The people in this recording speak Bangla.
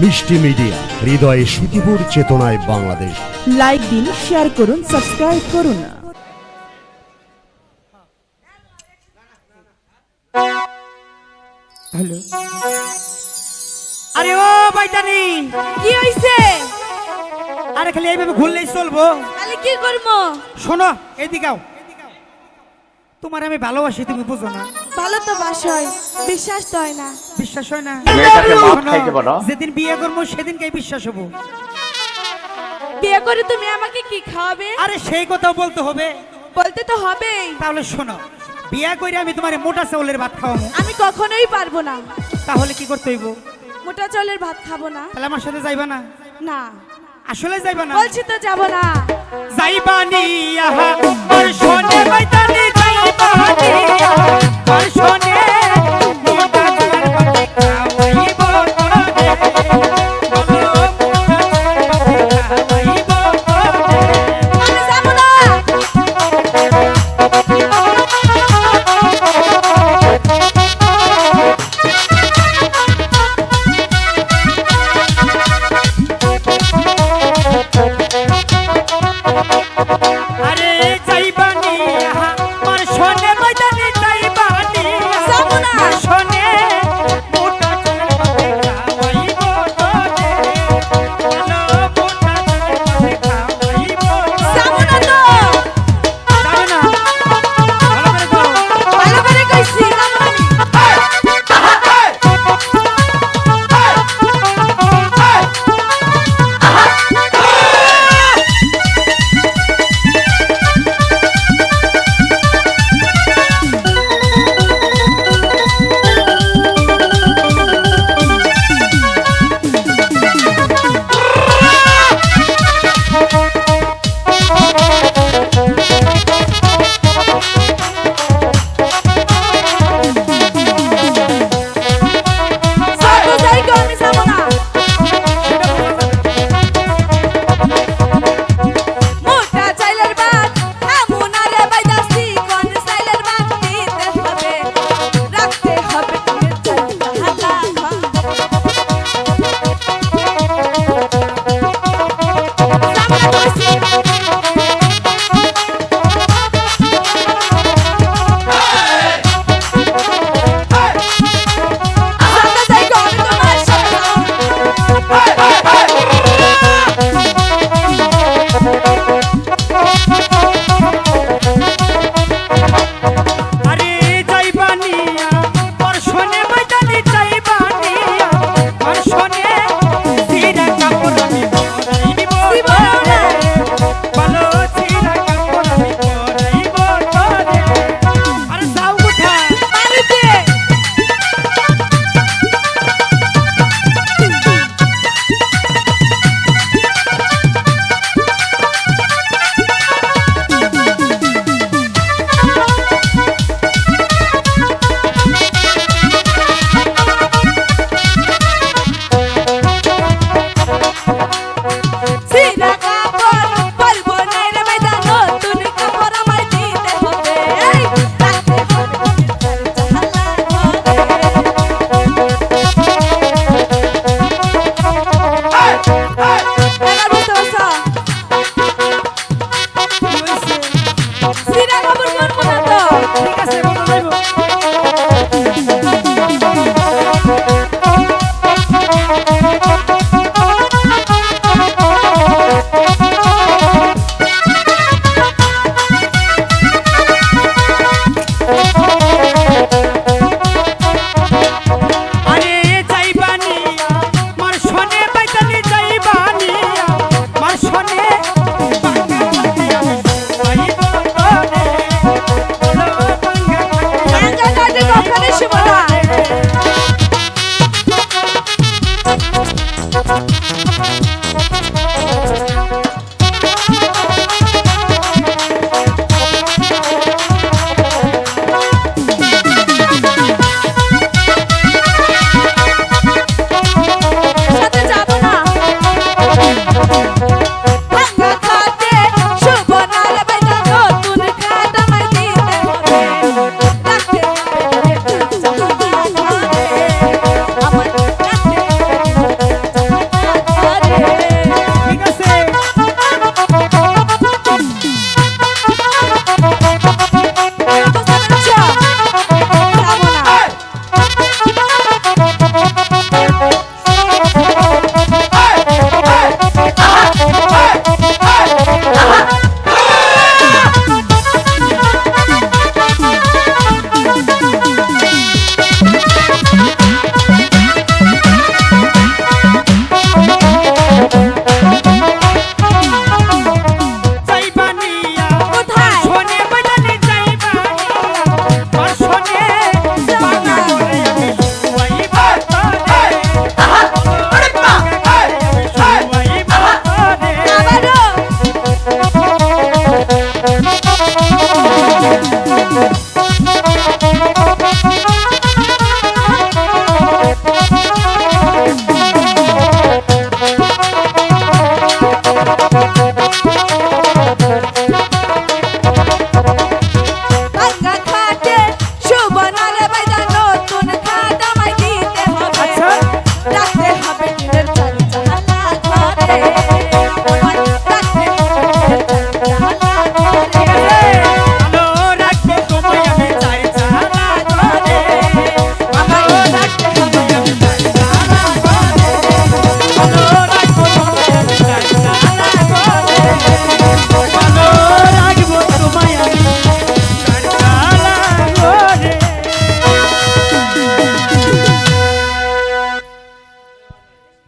মিষ্টি মিডিয়া হৃদয়ে সুখীপুর চেতনায় বাংলাদেশ। লাইক দিন শেয়ার করুন সাবস্ক্রাইব করুন। হ্যালো আরে ও বাইটানি কি হইছে? আরে খালি এইভাবে ঘুরলেই চলবো। তাহলে কি করব? শোনো এদিকাও তোমার আমি ভালোবাসি তুমি বুঝো না। ভালো তো বাসয় বিশ্বাস তো হয় না। বিশ্বাস হয় না? মেয়েটাকে মাপ খাইতে বলো যেদিন বিয়ে করব সেদিনকেই বিশ্বাস হব। বিয়ে করে তুমি আমাকে কি খাওয়াবে? আরে সেই কথাও বলতে হবে। বলতে তো হবেই তাহলে শোনো বিয়ে করে আমি তোমার মোটা চাউলের ভাত খাওয়াবো। আমি কখনোই পারব না। তাহলে কি করতে হইব? মোটা চালের ভাত খাব না। তাহলে আমার সাথে যাইবা না? না। আসলে যাইবা না? বলছি তো যাব না। যাইবানি আহা আর শোনে বাইতানি যাইবানি আহা আর শোনে